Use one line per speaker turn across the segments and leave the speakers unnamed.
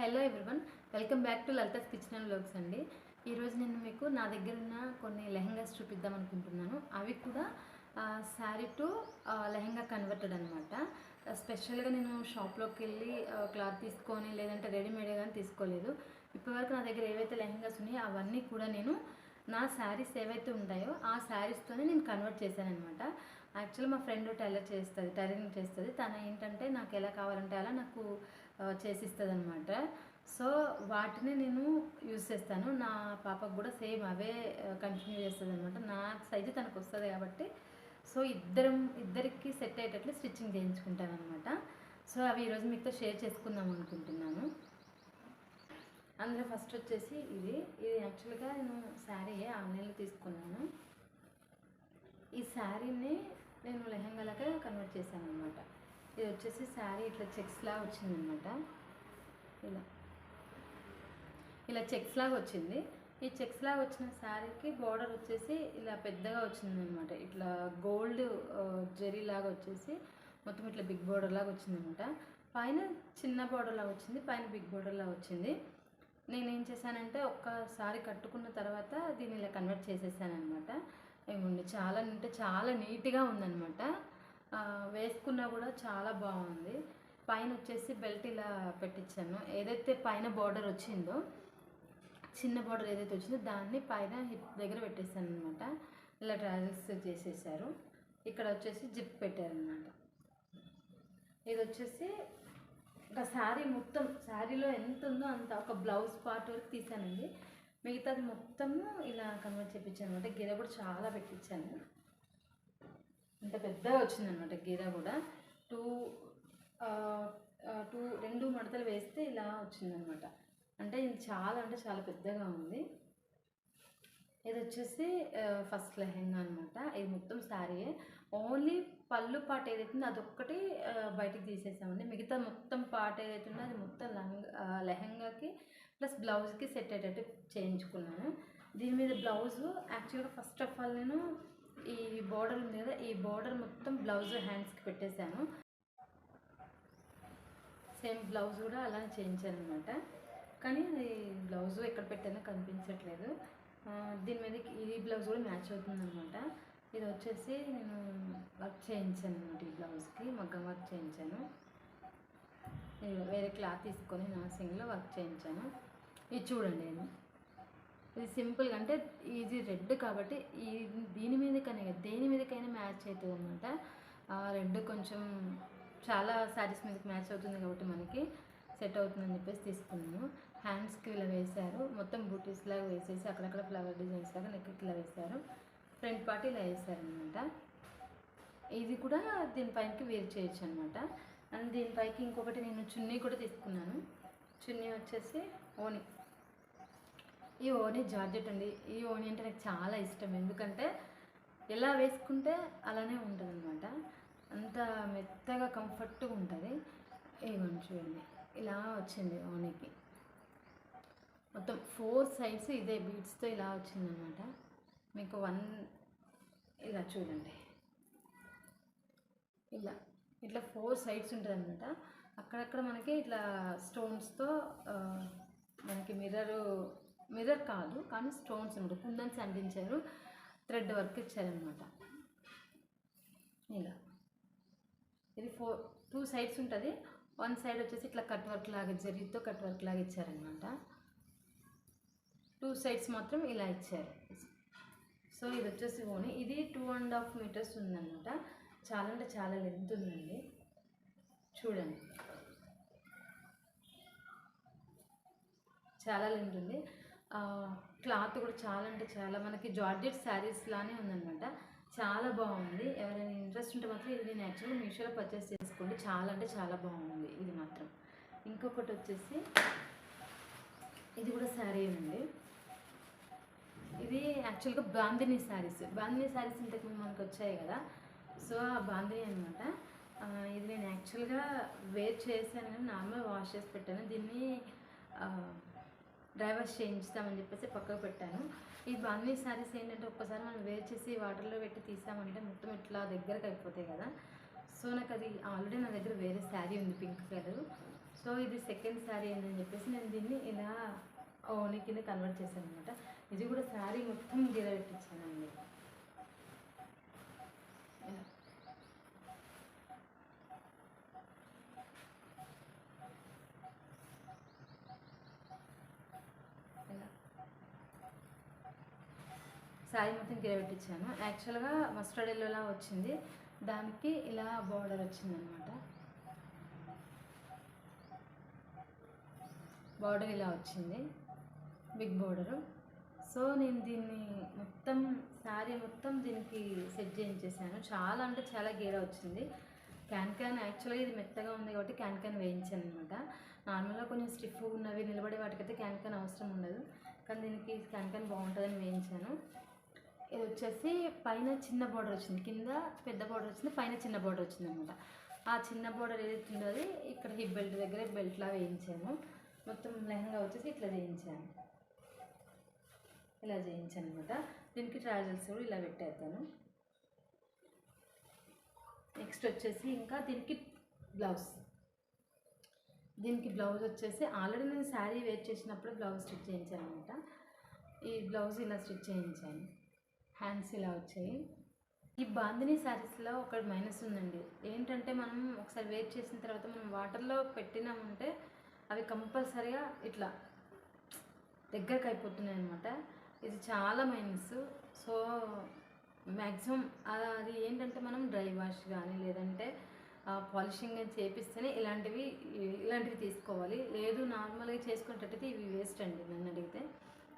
Hello everyone welcome back to Lalitha's kitchen and vlogs అండి. ఈరోజు నేను మీకు నా దగ్గర ఉన్న కొన్ని లెహంగాస్ చూపిద్దాం అనుకుంటున్నాను. అవి కూడా శారీ టు లెహంగా కన్వర్టెడ్ అనమాట స్పెషల్గా నేను షాప్లోకి వెళ్ళి క్లాత్ తీసుకొని లేదంటే రెడీమేడ్ కానీ తీసుకోలేదు. ఇప్పటివరకు నా దగ్గర ఏవైతే లెహంగాస్ ఉన్నాయో అవన్నీ కూడా నేను నా శారీస్ ఏవైతే ఉంటాయో ఆ శారీస్తోనే నేను కన్వర్ట్ చేశాను అనమాట యాక్చువల్లీ మా ఫ్రెండ్ టైలర్ చేస్తుంది టైలరింగ్ చేస్తుంది. తను ఏంటంటే నాకు ఎలా కావాలంటే అలా నాకు చేసిస్తుంది అనమాట సో వాటిని నేను యూజ్ చేస్తాను. నా పాపకు కూడా సేమ్ అవే కంటిన్యూ చేస్తుంది అనమాట నా సైజు తనకు వస్తుంది కాబట్టి. సో ఇద్దరం ఇద్దరికి సెట్ అయ్యేటట్లు స్టిచ్చింగ్ చేయించుకుంటాను అనమాట సో అవి ఈరోజు మీతో షేర్ చేసుకుందాం అనుకుంటున్నాను. అందులో ఫస్ట్ వచ్చేసి ఇది. ఇది యాక్చువల్గా నేను శారీ ఆన్లైన్లో తీసుకున్నాను. ఈ శారీని నేను లెహంగాలకే కన్వర్ట్ చేశాను అనమాట ఇది వచ్చేసి శారీ ఇట్లా చెక్స్ లాగా వచ్చిందనమాట ఇలా. ఇలా చెక్స్ లాగా వచ్చింది. ఈ చెక్స్ లాగా వచ్చిన శారీకి బార్డర్ వచ్చేసి ఇలా పెద్దగా వచ్చిందనమాట ఇట్లా గోల్డ్ జెరీ లాగా వచ్చేసి మొత్తం ఇట్లా బిగ్ బార్డర్ లాగా వచ్చిందనమాట పైన చిన్న బార్డర్ లాగా వచ్చింది పైన బిగ్ బార్డర్ లాగా వచ్చింది. నేను ఏం చేశానంటే ఒక్కసారి కట్టుకున్న తర్వాత దీన్ని ఇలా కన్వర్ట్ చేసేసాను అనమాట ఏముంది? చాలా అంటే చాలా నీట్గా ఉందనమాట వేసుకున్నా కూడా చాలా బాగుంది. పైన వచ్చేసి బెల్ట్ ఇలా పెట్టించాను ఏదైతే పైన బార్డర్ వచ్చిందో చిన్న బార్డర్ ఏదైతే వచ్చిందో దాన్ని పైన హిప్ దగ్గర పెట్టేశాను అనమాట ఇలా ట్రావెల్స్ చేసేసారు. ఇక్కడ వచ్చేసి జిప్ పెట్టారనమాట ఇది వచ్చేసి ఒక శారీ మొత్తం శారీలో ఎంత ఉందో అంత ఒక బ్లౌజ్ పార్ట్ వరకు తీసానండి మిగతాది మొత్తము ఇలా కన్వర్ట్ చేయించాను అనమాట గిర కూడా చాలా పెట్టించాను ఇంత పెద్దగా వచ్చిందనమాట గిర కూడా. టూ టూ రెండు మడతలు వేస్తే ఇలా వచ్చిందనమాట. అంటే ఇది చాలా అంటే చాలా పెద్దగా ఉంది. ఇది వచ్చేసి ఫస్ట్ లెహెంగా అనమాట. ఇది మొత్తం శారీయే. ఓన్లీ పళ్ళు పాట ఏదైతే అదొక్కటి బయటికి తీసేసామండి. మిగతా మొత్తం పాట ఏదైతే ఉందో అది మొత్తం లంగా ఆ, లెహంగాకి ప్లస్ బ్లౌజ్కి సెట్ అయ్యేటట్టు చేయించుకున్నాను దీని మీద బ్లౌజ్ యాక్చువల్గా ఫస్ట్ ఆఫ్ ఆల్ నేను ఈ బార్డర్ ఉంది కదా ఈ బార్డర్ మొత్తం బ్లౌజ్ హ్యాండ్స్కి పెట్టేశాను సేమ్ బ్లౌజ్ కూడా అలా చేయించాను అనమాట కానీ అది బ్లౌజ్ ఎక్కడ పెట్టానో కనిపించట్లేదు. దీని మీద ఈ బ్లౌజ్ కూడా మ్యాచ్ అవుతుంది అనమాట ఇది వచ్చేసి నేను వర్క్ చేయించాను అనమాట ఈ బ్లౌజ్కి మగ్గం వర్క్ చేయించాను. నేను వేరే క్లాత్ తీసుకొని నర్సింగ్లో వర్క్ చేయించాను. ఇది చూడండి ఇది ఇది సింపుల్గా అంటే ఈజీ రెడ్ కాబట్టి ఈ దీని మీదకైనా దేని మీదకైనా మ్యాచ్ అవుతుంది అనమాట. రెడ్ కొంచెం చాలా శారీస్ మీదకి మ్యాచ్ అవుతుంది కాబట్టి మనకి సెట్ అవుతుందని చెప్పేసి తీసుకున్నాను. హ్యాండ్స్కి ఇలా వేశారు. మొత్తం బూటీస్ లాగా వేసేసి అక్కడక్కడ ఫ్లవర్ డిజైన్స్ లాగా నెక్కి ఇలా వేశారు. ఫ్రంట్ పార్ట్ ఇలా వేసారనమాట. ఇది కూడా దీనిపైకి వేరు చేయొచ్చు అనమాట. అండ్ దీనిపైకి ఇంకొకటి నేను చున్నీ కూడా తీసుకున్నాను. చున్నీ వచ్చేసి ఓని. ఈ ఓని జార్జెట్ అండి. ఈ ఓని అంటే నాకు చాలా ఇష్టం. ఎందుకంటే ఎలా వేసుకుంటే అలానే ఉంటుంది అనమాట అంత మెత్తగా కంఫర్ట్గా ఉంటుంది. ఏమని చూడండి. ఇలా వచ్చింది ఓనికి. మొత్తం ఫోర్ సైడ్స్ ఇదే బీడ్స్తో ఇలా వచ్చిందనమాట. మీకు వన్ ఇలా చూడండి. ఇలా ఇట్లా ఫోర్ సైడ్స్ ఉంటుంది అనమాట అక్కడక్కడ మనకి ఇట్లా స్టోన్స్తో మనకి మిర్రర్ మిర్రర్ కాదు కానీ స్టోన్స్ ఉంటాయి కుందన్స్ అంటించారు థ్రెడ్ వర్క్ ఇచ్చారనమాట ఇలా. ఇది ఫోర్ టూ సైడ్స్ ఉంటుంది. వన్ సైడ్ వచ్చేసి ఇట్లా కట్ వర్క్ లాగా జరిగితో కట్ వర్క్ లాగా ఇచ్చారనమాట టూ సైడ్స్ మాత్రం ఇలా ఇచ్చారు. సో ఇది వచ్చేసి ఓని. ఇది టూ అండ్ హాఫ్ మీటర్స్ ఉందన్నమాట. చాలా అంటే చాలా లెంత్ ఉందండి. చూడండి. చాలా లెంత్ ఉంది. క్లాత్ కూడా చాలా అంటే చాలా మనకి జార్జెట్ శారీస్ లానే ఉందన్నమాట. చాలా బాగుంది. ఎవరైనా ఇంట్రెస్ట్ ఉంటే మాత్రం ఇది నేను యాక్చువల్లీ మీషోలో పర్చేస్ చేసుకోండి. చాలా అంటే చాలా బాగుంది ఇది మాత్రం. ఇంకొకటి వచ్చేసి ఇది కూడా శారీ అండి. యాక్చువల్గా బాందిని శారీస్. బాందిని శారీస్ ఇంతకుముందు మనకు వచ్చాయి కదా. సో ఆ బాందిని అనమాట ఇది నేను యాక్చువల్గా వేర్ చేశాను కానీ నార్మల్ వాష్ చేసి పెట్టాను. దీన్ని డ్రైవర్స్ చేయించుతామని చెప్పేసి పక్కకు పెట్టాను. ఈ బాందిని శారీస్ ఏంటంటే ఒక్కసారి మనం వేర్ చేసి వాటర్లో పెట్టి తీసామంటే మొత్తం ఇట్లా దగ్గరకు అయిపోతాయి కదా. సో నాకు అది ఆల్రెడీ నా దగ్గర వేరే శారీ ఉంది పింక్ కలర్. సో ఇది సెకండ్ శారీ అని చెప్పేసి నేను దీన్ని ఇలా ఓని కింద కన్వర్ట్ చేశాను అనమాట ఇది కూడా శారీ మొత్తం గీర పెట్టించానండి. ఇలా. శారీ మొత్తం గిర పెట్టించాను. యాక్చువల్గా మస్టర్డ్ ఎల్లోలా వచ్చింది. దానికి ఇలా బార్డర్ వచ్చిందనమాట బార్డర్ ఇలా వచ్చింది. Big border. సో నేను దీన్ని మొత్తం శారీ మొత్తం దీనికి సెట్ చేయించేసాను. చాలా అంటే చాలా గీర వచ్చింది. క్యాన్ క్యాన్ యాక్చువల్గా ఇది మెత్తగా ఉంది కాబట్టి క్యాన్ క్యాన్ వేయించాను అనమాట నార్మల్గా కొంచెం స్టిఫ్ ఉన్నవి నిలబడే వాటికైతే క్యాన్ క్యాన్ అవసరం ఉండదు. కానీ దీనికి క్యాన్ క్యాన్ బాగుంటుందని వేయించాను. ఇది వచ్చేసి పైన చిన్న బోర్డర్ వచ్చింది. కింద పెద్ద బోర్డర్ వచ్చింది. పైన చిన్న బోర్డర్ వచ్చింది అనమాట ఆ చిన్న బోర్డర్ ఏదైతే ఉందో అది ఇక్కడ హిప్ బెల్ట్ దగ్గర బెల్ట్లా వేయించాను. మొత్తం లెహంగా వచ్చేసి ఇట్లా చేయించాను ఇలా చేయించాను అనమాట దీనికి ట్రాజల్స్ కూడా ఇలా పెట్టేస్తాను నెక్స్ట్ వచ్చేసి ఇంకా దీనికి బ్లౌజ్. దీనికి బ్లౌజ్ వచ్చేసి ఆల్రెడీ నేను శారీ వేర్ చేసినప్పుడు బ్లౌజ్ స్టిచ్ చేయించాను అనమాట ఈ బ్లౌజ్ ఇలా స్టిచ్ చేయించాను. హ్యాండ్స్ ఇలా వచ్చాయి. ఈ బాందిని శారీస్లో ఒక మైనస్ ఉందండి. ఏంటంటే మనం ఒకసారి వేర్ చేసిన తర్వాత మనం వాటర్లో పెట్టినామంటే అవి కంపల్సరీగా ఇట్లా దగ్గరకు అయిపోతున్నాయి అనమాట ఇది చాలా మైనస్ సో మ్యాక్సిమం అది ఏంటంటే మనం డ్రై వాష్ కానీ లేదంటే పాలిషింగ్ అని చేపిస్తేనే ఇలాంటివి ఇలాంటివి తీసుకోవాలి. లేదు నార్మల్గా చేసుకునేటట్టయితే ఇవి వేస్ట్ అండి నన్ను అడిగితే.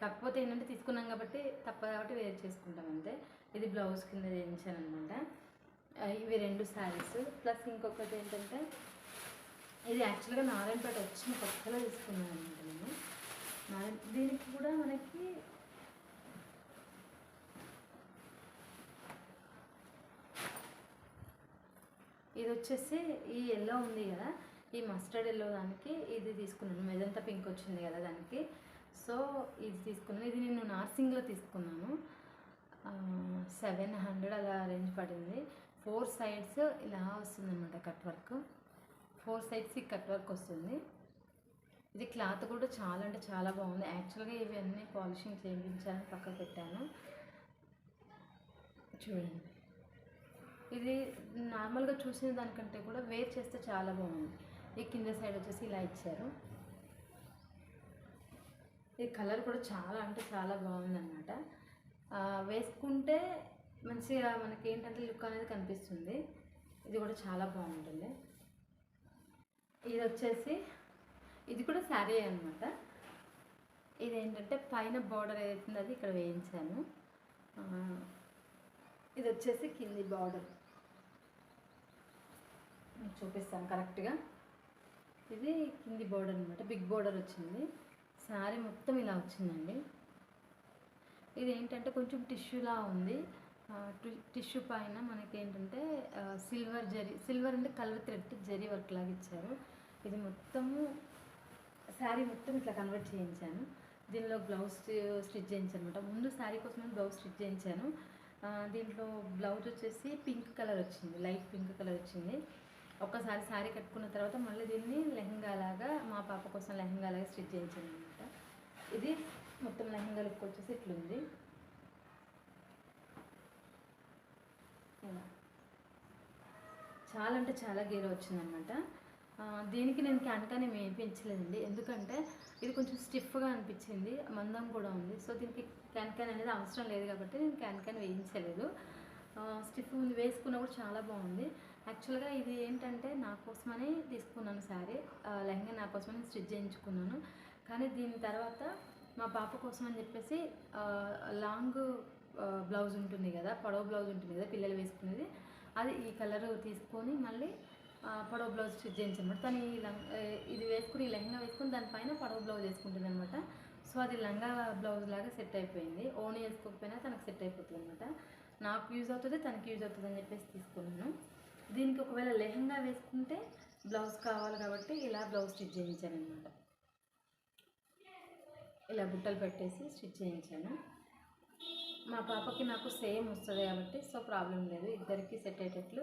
కాకపోతే ఏంటంటే తీసుకున్నాం కాబట్టి తప్పదు కాబట్టి వేర్ చేసుకుంటాం అంతే. ఇది బ్లౌజ్ కింద చేయించాను అనమాట ఇవి రెండు శారీస్ ప్లస్ ఇంకొకటి ఏంటంటే ఇది యాక్చువల్గా నారాయణపేట వచ్చిన కొత్తలో తీసుకున్నాను అనమాట నేను. నారాయణ దీనికి కూడా మనకి ఇది వచ్చేసి ఈ ఎల్లో ఉంది కదా. ఈ మస్టర్డ్ ఎల్లో దానికి ఇది తీసుకున్నాను. మెజంతా పింక్ వచ్చింది కదా దానికి. సో ఇది తీసుకున్నాను. ఇది నేను నార్సింగ్లో తీసుకున్నాను. సెవెన్ హండ్రెడ్ అలా రేంజ్ పడింది. ఫోర్ సైడ్స్ ఇలా వస్తుంది అనమాట కట్ వర్క్ ఫోర్ సైడ్స్ ఈ కట్ వర్క్ వస్తుంది. ఇది క్లాత్ కూడా చాలా అంటే చాలా బాగుంది. యాక్చువల్గా ఇవన్నీ పాలిషింగ్ చేయించాలని పక్కకు పెట్టాను. చూడండి. ఇది నార్మల్గా చూసిన దానికంటే కూడా వేర్ చేస్తే చాలా బాగుంది. ఈ కింద సైడ్ వచ్చేసి ఇలా ఇచ్చారు. ఈ కలర్ కూడా చాలా అంటే చాలా బాగుంది అనమాట వేసుకుంటే మంచిగా మనకి ఏంటంటే లుక్ అనేది కనిపిస్తుంది. ఇది కూడా చాలా బాగుంటుంది. ఇది వచ్చేసి ఇది కూడా శారీ అనమాట ఇది ఏంటంటే పైన బార్డర్ ఏదైతుందో అది ఇక్కడ వేయించాను. ఇది వచ్చేసి కింది బార్డర్. చూపిస్తాను కరెక్ట్గా. ఇది కింది బోర్డర్ అనమాట బిగ్ బోర్డర్ వచ్చింది. శారీ మొత్తం ఇలా వచ్చిందండి. ఇది ఏంటంటే కొంచెం టిష్యూలా ఉంది. టిష్యూ పైన మనకి ఏంటంటే సిల్వర్ జరీ సిల్వర్ అంటే కలర్ థ్రెడ్ జరీ వర్క్ లాగా ఇచ్చారు. ఇది మొత్తము శారీ మొత్తం ఇట్లా కన్వర్ట్ చేయించాను. దీనిలో బ్లౌజ్ స్టిచ్ చేయించాను అనమాట ముందు శారీ కోసం బ్లౌజ్ స్టిచ్ చేయించాను. దీంట్లో బ్లౌజ్ వచ్చేసి పింక్ కలర్ వచ్చింది. లైట్ పింక్ కలర్ వచ్చింది. ఒక్కసారి శారీ కట్టుకున్న తర్వాత మళ్ళీ దీన్ని లెహంగా లాగా మా పాప కోసం లెహంగా లాగా స్టిచ్ చేయించాను అనమాట ఇది మొత్తం లెహంగా లుక్ వచ్చేసి ఇట్లుంది. చాలా అంటే చాలా గేర వచ్చిందనమాట దీనికి నేను క్యాన్కాన్ వేయించలేదండి. ఎందుకంటే ఇది కొంచెం స్టిఫ్గా అనిపించింది మందం కూడా ఉంది. సో దీనికి క్యాన్కాన్ అనేది అవసరం లేదు కాబట్టి నేను క్యాన్కాన్ వేయించలేదు. స్టిఫ్ ఉంది వేసుకున్నా కూడా చాలా బాగుంది. యాక్చువల్గా ఇది ఏంటంటే నా కోసమనే తీసుకున్నాను శారీ. లెహంగా నా కోసమని స్టిచ్ చేయించుకున్నాను. కానీ దీని తర్వాత మా పాప కోసం అని చెప్పేసి లాంగ్ బ్లౌజ్ ఉంటుంది కదా పొడవు బ్లౌజ్ ఉంటుంది కదా పిల్లలు వేసుకునేది. అది ఈ కలర్ తీసుకొని మళ్ళీ పొడవ పొడవు బ్లౌజ్ స్టిచ్ చేయించనమాట. తను ఈ ఇది వేసుకుని ఈ లెహంగా వేసుకుని దానిపైన పొడవు బ్లౌజ్ వేసుకుంటుంది అనమాట సో అది లంగా బ్లౌజ్ లాగా సెట్ అయిపోయింది. ఓన్ వేసుకోకపోయినా తనకు సెట్ అయిపోతుంది అనమాట నాకు యూజ్ అవుతుంది తనకి యూజ్ అవుతుంది అని చెప్పేసి తీసుకున్నాను. దీనికి ఒకవేళ లెహంగా వేసుకుంటే బ్లౌజ్ కావాలి కాబట్టి ఇలా బ్లౌజ్ స్టిచ్ చేయించాను అనమాట ఇలా బుట్టలు పెట్టేసి స్టిచ్ చేయించాను. మా పాపకి నాకు సేమ్ వస్తుంది కాబట్టి సో ప్రాబ్లం లేదు. ఇద్దరికి సెట్ అయ్యేటట్లు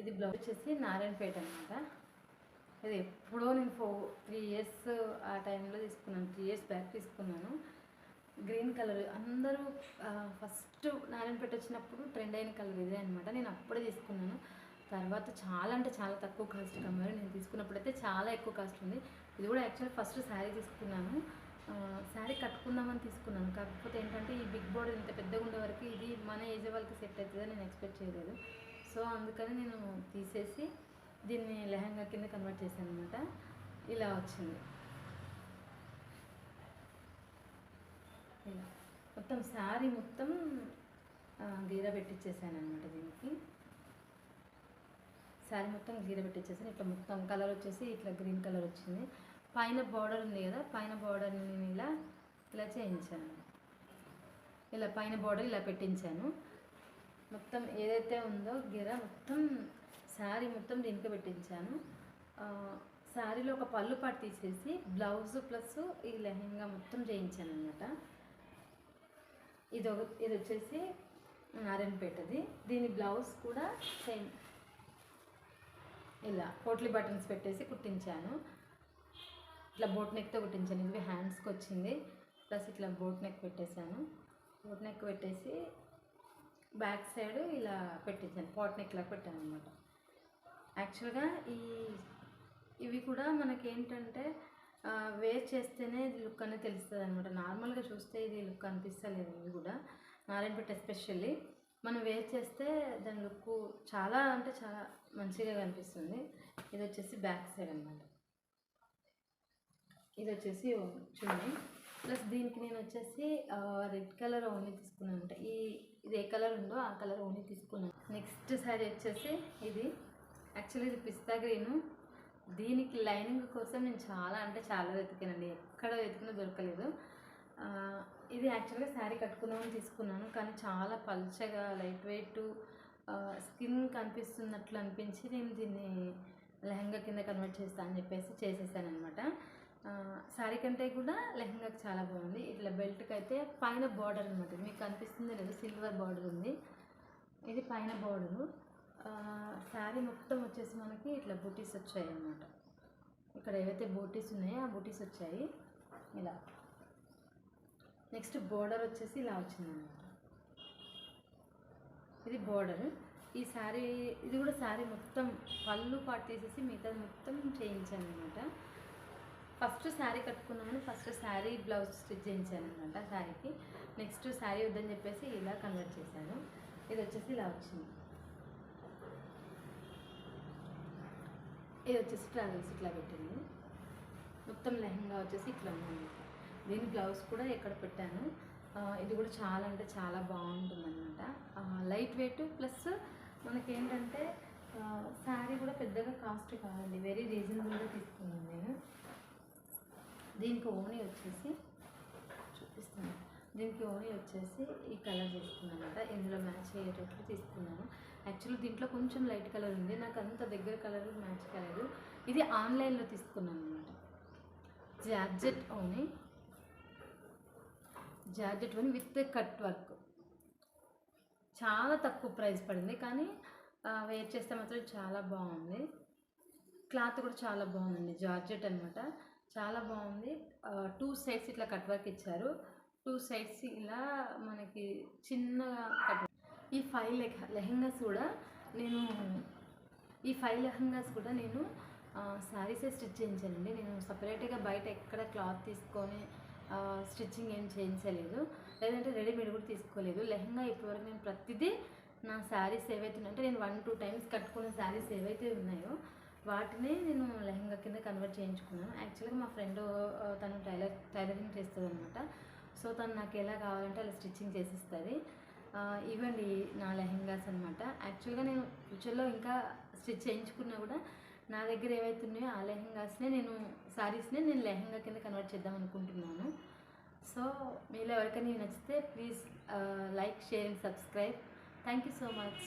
ఇది బ్లౌజ్ వచ్చేసి నారాయణపేట అనమాట ఇది ఎప్పుడో నేను ఫో ఇయర్స్ ఆ టైంలో తీసుకున్నాను. త్రీ ఇయర్స్ బ్యాక్ తీసుకున్నాను. గ్రీన్ కలర్ అందరూ ఫస్ట్ నారాయణపేట వచ్చినప్పుడు ట్రెండ్ అయిన కలర్ ఇదే అనమాట నేను అప్పుడే తీసుకున్నాను. తర్వాత చాలా అంటే చాలా తక్కువ కాస్ట్ కమ్మారు నేను తీసుకున్నప్పుడైతే చాలా ఎక్కువ కాస్ట్ ఉంది. ఇది కూడా యాక్చువల్ ఫస్ట్ శారీ తీసుకున్నాను. శారీ కట్టుకుందామని తీసుకున్నాను. కాకపోతే ఏంటంటే ఈ బిగ్ బోర్డర్ ఇంత పెద్దగా ఉండే వరకు ఇది మన ఏజ్ వాళ్ళకి సెట్ అవుతుందని నేను ఎక్స్పెక్ట్ చేయలేదు. సో అందుకని నేను తీసేసి దీన్ని లెహంగా కింద కన్వర్ట్ చేశాను అనమాట ఇలా వచ్చింది. ఇలా. మొత్తం శారీ మొత్తం గీర పెట్టించేసాను అనమాట దీనికి. శారీ మొత్తం గీర పెట్టేసేసాను. ఇట్లా మొత్తం కలర్ వచ్చేసి ఇట్లా గ్రీన్ కలర్ వచ్చింది. పైన బార్డర్ ఉంది కదా పైన బార్డర్ని నేను ఇలా ఇలా చేయించాను. ఇలా పైన బార్డర్ ఇలా పెట్టించాను. మొత్తం ఏదైతే ఉందో గీర మొత్తం శారీ మొత్తం దీనికి పెట్టించాను. శారీలో ఒక పళ్ళు పాటు తీసేసి బ్లౌజ్ ప్లస్ ఈ లెహంగా మొత్తం చేయించాను అనమాట ఇది ఒక ఇది వచ్చేసి నారాయణపేటది. దీని బ్లౌజ్ కూడా సేమ్ ఇలా పోట్లీ బటన్స్ పెట్టేసి కుట్టించాను. ఇట్లా బోట్ నెక్తో కుట్టించాను. ఇది హ్యాండ్స్కి వచ్చింది. ప్లస్ ఇట్లా బోట్ నెక్ పెట్టేశాను. బోట్ నెక్ పెట్టేసి బ్యాక్ సైడ్ ఇలా పెట్టించాను పాట్ నెక్ లాగా పెట్టాను అనమాట యాక్చువల్గా ఈ ఇవి కూడా మనకేంటంటే ఏంటంటే వేర్ చేస్తేనే ఇది లుక్ అనేది తెలుస్తుంది అనమాట నార్మల్గా చూస్తే ఇది లుక్ అనిపిస్తలేదు ఇవి కూడా. నారాయణపేట ఎస్పెషల్లీ మనం వేర్ చేస్తే దాని లుక్ చాలా అంటే చాలా మంచిగా కనిపిస్తుంది. ఇది వచ్చేసి బ్యాక్ సైడ్ అనమాట ఇది వచ్చేసి చున్నీ ప్లస్ దీనికి నేను వచ్చేసి రెడ్ కలర్ ఓన్లీ తీసుకున్నాను అనమాట ఈ ఇది ఏ కలర్ ఉందో ఆ కలర్ ఓన్లీ తీసుకున్నాను. నెక్స్ట్ శారీ వచ్చేసి ఇది యాక్చువల్లీ ఇది పిస్తా గ్రీను. దీనికి లైనింగ్ కోసం నేను చాలా అంటే చాలా వెతికానండి. ఎక్కడ వెతికినా దొరకలేదు. ఇది యాక్చువల్గా శారీ కట్టుకుందామని తీసుకున్నాను. కానీ చాలా పల్చగా లైట్ వెయిట్ స్కిన్ కనిపిస్తున్నట్లు అనిపించి నేను దీన్ని లెహంగా కింద కన్వర్ట్ చేస్తా అని చెప్పేసి చేసేసాను అనమాట శారీ కంటే కూడా లెహంగాకి చాలా బాగుంది. ఇట్లా బెల్ట్కి అయితే పైన బార్డర్ అనమాట మీకు కనిపిస్తుంది లేదు సిల్వర్ బార్డర్ ఉంది. ఇది పైన బార్డరు. శారీ మొత్తం వచ్చేసి మనకి ఇట్లా బూటీస్ వచ్చాయి అన్నమాట ఇక్కడ ఏవైతే బూటీస్ ఉన్నాయో ఆ బూటీస్ వచ్చాయి. ఇలా. నెక్స్ట్ బోర్డర్ వచ్చేసి ఇలా వచ్చిందన్నమాట. ఇది బోర్డర్ ఈ శారీ ఇది కూడా శారీ మొత్తం పళ్ళు పాటు తీసేసి మిగతా మొత్తం చేయించాను అనమాట ఫస్ట్ శారీ కట్టుకున్నామని ఫస్ట్ శారీ బ్లౌజ్ స్టిచ్ చేయించాను అనమాట శారీకి నెక్స్ట్ శారీ వద్దని చెప్పేసి ఇలా కన్వర్ట్ చేశాను. ఇది వచ్చేసి ఇలా వచ్చింది. ఇది వచ్చేసి ట్రావెల్స్ ఇట్లా పెట్టింది. మొత్తం లెహంగా వచ్చేసి ఇట్లా ఉంది దీని బ్లౌజ్ కూడా ఎక్కడ పెట్టాను? ఇది కూడా చాలా అంటే చాలా బాగుంటుంది అనమాట లైట్ వెయిట్ ప్లస్ మనకేంటంటే శారీ కూడా పెద్దగా కాస్ట్ కాదండి. వెరీ రీజనబుల్గా తీసుకున్నాను నేను. దీనికి ఓనీ వచ్చేసి చూపిస్తాను. దీనికి ఓనీ వచ్చేసి ఈ కలర్ తీసుకున్నాను అనమాట ఇందులో మ్యాచ్ అయ్యేటట్లు తీసుకున్నాను. యాక్చువల్లీ దీంట్లో కొంచెం లైట్ కలర్ ఉంది. నాకు అంత దగ్గర కలర్ మ్యాచ్ కాలేదు. ఇది ఆన్లైన్లో తీసుకున్నాను అనమాట georgette ఓనీ georgette one with cut work. చాలా తక్కువ ప్రైస్ పడింది కానీ వేర్ చేస్తే మాత్రం చాలా బాగుంది. క్లాత్ కూడా చాలా బాగుందండి జార్జెట్ అనమాట చాలా బాగుంది. టూ సైడ్స్ ఇట్లా కట్ వర్క్ ఇచ్చారు. టూ సైడ్స్ ఇలా మనకి చిన్నగా కట్ ఈ ఫైవ్ లెహ లెహంగాస్ కూడా నేను ఈ ఫైవ్ లెహంగాస్ కూడా నేను శారీసే స్టిచ్ చేయించానండి. నేను సపరేట్గా బయట ఎక్కడ క్లాత్ తీసుకొని స్టిచ్చింగ్ ఏం చేయించలేదు. లేదంటే రెడీమేడ్ కూడా తీసుకోలేదు. లెహంగా ఇప్పటివరకు నేను ప్రతిదీ నా శారీస్ ఏవైతే ఉన్నాయో అంటే నేను వన్ టూ టైమ్స్ కట్టుకున్న శారీస్ ఏవైతే ఉన్నాయో వాటిని నేను లెహంగా కింద కన్వర్ట్ చేయించుకున్నాను. యాక్చువల్గా మా ఫ్రెండ్ తను టైలర్ టైలరింగ్ చేస్తుంది అనమాట సో తను నాకు ఎలా కావాలంటే అలా స్టిచ్చింగ్ చేసిస్తుంది. ఇవ్వండి నా లెహంగాస్ అనమాట యాక్చువల్గా నేను ఫ్యూచర్లో ఇంకా స్టిచ్ చేయించుకున్నా కూడా నా దగ్గర ఏవైతే ఉన్నాయో ఆ లెహంగాస్నే నేను శారీస్నే నేను లెహంగా కింద కన్వర్ట్ చేద్దాం అనుకుంటున్నాను. సో మీలో ఎవరికైనా నచ్చితే please like share and subscribe thank you so much